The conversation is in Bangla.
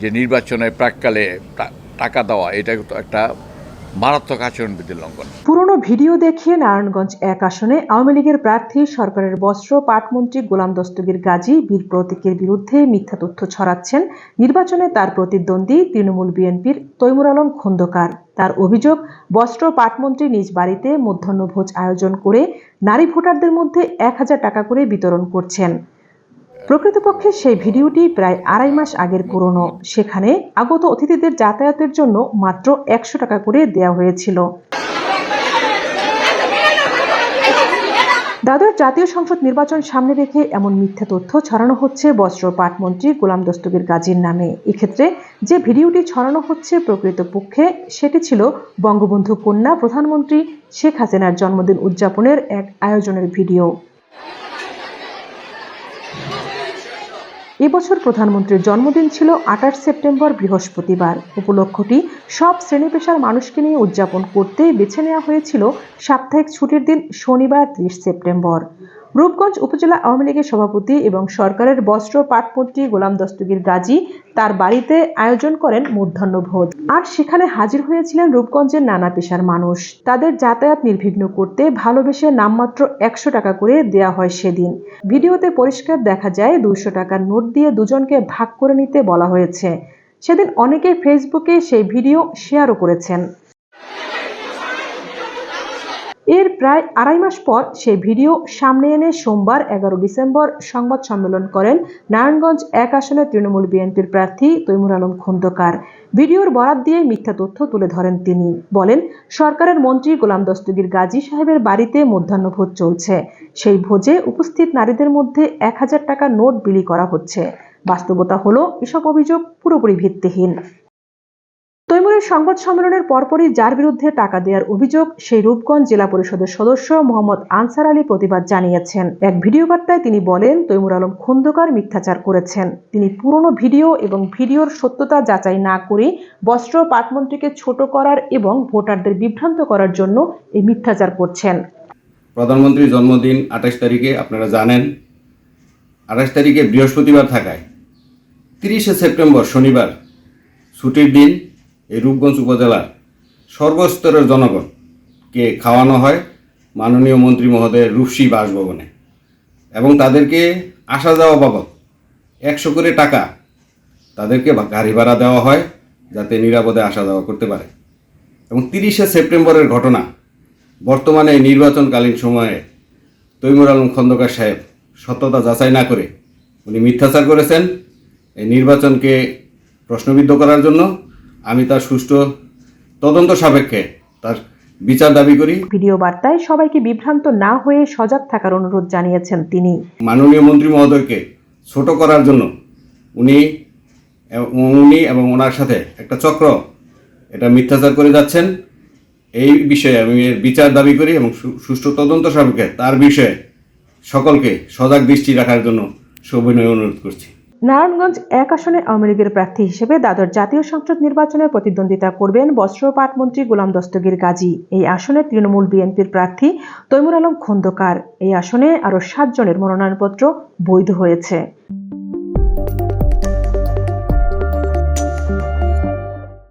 যে নির্বাচনের প্রাককালে টাকা দেওয়া, এটা তো একটা মারাত্মক আচরণবিধি লঙ্ঘন। পুরনো ভিডিও দেখিয়ে নারায়ণগঞ্জ এক আসনে আওয়ামী লীগের প্রার্থী, সরকারের বস্ত্র, পাটমন্ত্রী গোলাম দস্তগীর গাজী, বীর প্রতীকের বিরুদ্ধে মিথ্যা তথ্য ছড়াচ্ছেন। নির্বাচনে তার প্রতিদ্বন্দ্বী তৃণমূল বিএনপির তৈমুর আলম খন্দকার। তার অভিযোগ, বস্ত্র, পাটমন্ত্রী নিজ বাড়িতে মধ্যাহ্নভোজ আয়োজন করে নারী ভোটারদের মধ্যে এক হাজার টাকা করে বিতরণ করছেন। প্রকৃতপক্ষে সেই ভিডিওটি প্রায় আড়াই মাস আগের পুরনো। সেখানে আগত অতিথিদের যাতায়াতের জন্য মাত্র একশো টাকা করে দেওয়া হয়েছিল। দাদর জাতীয় সংসদ নির্বাচন সামনে রেখে এমন মিথ্যা তথ্য ছড়ানো হচ্ছে বস্ত্র পাটমন্ত্রী গোলাম দস্তগীর গাজীর নামে। এক্ষেত্রে যে ভিডিওটি ছড়ানো হচ্ছে প্রকৃতপক্ষে সেটি ছিল বঙ্গবন্ধু কন্যা প্রধানমন্ত্রী শেখ হাসিনার জন্মদিন উদযাপনের এক আয়োজনের ভিডিও। এবছর প্রধানমন্ত্রীর জন্মদিন ছিল আঠাশ সেপ্টেম্বর বৃহস্পতিবার। উপলক্ষটি সব শ্রেণি পেশার মানুষকে নিয়ে উদযাপন করতে বেছে নেওয়া হয়েছিল সাপ্তাহিক ছুটির দিন শনিবার ত্রিশ সেপ্টেম্বর। রূপগঞ্জ উপজেলা আওয়ামী লীগের সভাপতি এবং সরকারের বস্ত্র পাটমন্ত্রী গোলাম দস্তগীর গাজী তার বাড়িতে আয়োজন করেন মধ্যাহ্নভোজ আর সেখানে হাজির হয়েছিলেন রূপগঞ্জের নানা পেশার মানুষ। তাদের যাতায়াত নির্বিঘ্ন করতে ভালোবেসে নামমাত্র একশো টাকা করে দেয়া হয় সেদিন। ভিডিওতে পরিষ্কার দেখা যায়, দুইশো টাকার নোট দিয়ে দুজনকে ভাগ করে নিতে বলা হয়েছে। সেদিন অনেকে ফেসবুকে সেই ভিডিও শেয়ারও করেছেন। এর প্রায় আড়াই মাস পর সেই ভিডিও সামনে এনে সোমবার এগারো ডিসেম্বর সংবাদ সম্মেলন করেন নারায়ণগঞ্জ এক আসনে তৃণমূল বিএনপির প্রার্থী তৈমুর আলম খন্দকার। ভিডিওর বরাত দিয়ে মিথ্যা তথ্য তুলে ধরেন তিনি। বলেন, সরকারের মন্ত্রী গোলাম দস্তগীর গাজী সাহেবের বাড়িতে মধ্যাহ্নভোজ চলছে। সেই ভোজে উপস্থিত নারীদের মধ্যে এক হাজার টাকা নোট বিলি করা হচ্ছে। বাস্তবতা হলো, এসব অভিযোগ পুরোপুরি ভিত্তিহীন। তৈমুরের সংবাদ সম্মেলনের পরপরই যার বিরুদ্ধে টাকা দেওয়ার অভিযোগ, সেই রূপগঞ্জ জেলা পরিষদের সদস্য মোহাম্মদ আনসার আলী প্রতিবাদ জানিয়েছেন। এক ভিডিও বার্তায় তিনি বলেন, তৈমুর আলম খন্দকার মিথ্যাচার করেছেন। তিনি পুরনো ভিডিও এবং ভিডিওর সত্যতা যাচাই না করে বস্ত্র পাটমন্ত্রীকে ছোট করার এবং ভোটারদের বিভ্রান্ত করার জন্য এই মিথ্যাচার করছেন। প্রধানমন্ত্রীর জন্মদিন আঠাশ তারিখে আপনারা জানেন, আঠাশ তারিখে বৃহস্পতিবার থাকায় তিরিশে সেপ্টেম্বর শনিবার ছুটির দিন এই রূপগঞ্জ উপজেলার সর্বস্তরের জনগণকে খাওয়ানো হয় মাননীয় মন্ত্রী মহোদয়ের রূপসী বাসভবনে। এবং তাদেরকে আসা যাওয়া বাবদ একশো করে টাকা তাদেরকে গাড়ি ভাড়া দেওয়া হয় যাতে নিরাপদে আসা যাওয়া করতে পারে। এবং তিরিশে সেপ্টেম্বরের ঘটনা বর্তমানে নির্বাচনকালীন সময়ে তৈমুর আলম খন্দকার সাহেব সত্যতা যাচাই না করে উনি মিথ্যাচার করেছেন। এই নির্বাচনকে প্রশ্নবিদ্ধ করার জন্য আমি তার সুষ্ঠু তদন্ত সাপেক্ষে তার বিচার দাবি করি। ভিডিও বার্তায় সবাইকে বিভ্রান্ত না হয়ে সজাগ থাকার অনুরোধ জানিয়েছেন তিনি। মাননীয় মন্ত্রী মহোদয়কে ছোট করার জন্য উনি উনি এবং ওনার সাথে একটা চক্র এটা মিথ্যাচার করে যাচ্ছেন। এই বিষয়ে আমি বিচার দাবি করি এবং সুষ্ঠু তদন্ত সাপেক্ষে তার বিষয়ে সকলকে সজাগ দৃষ্টি রাখার জন্য সবিনয় অনুরোধ করছি। নারায়ণগঞ্জ এক আসনে আওয়ামী লীগের প্রার্থী হিসেবে দাদর জাতীয় সংসদ নির্বাচনে প্রতিদ্বন্দ্বিতা করবেন বস্ত্র পাটমন্ত্রী গোলাম দস্তগীর গাজী। এই আসনে তৃণমূল বিএনপির প্রার্থী তৈমুর আলম খন্দকার। এই আসনে আরও সাতজনের মনোনয়নপত্র বৈধ হয়েছে।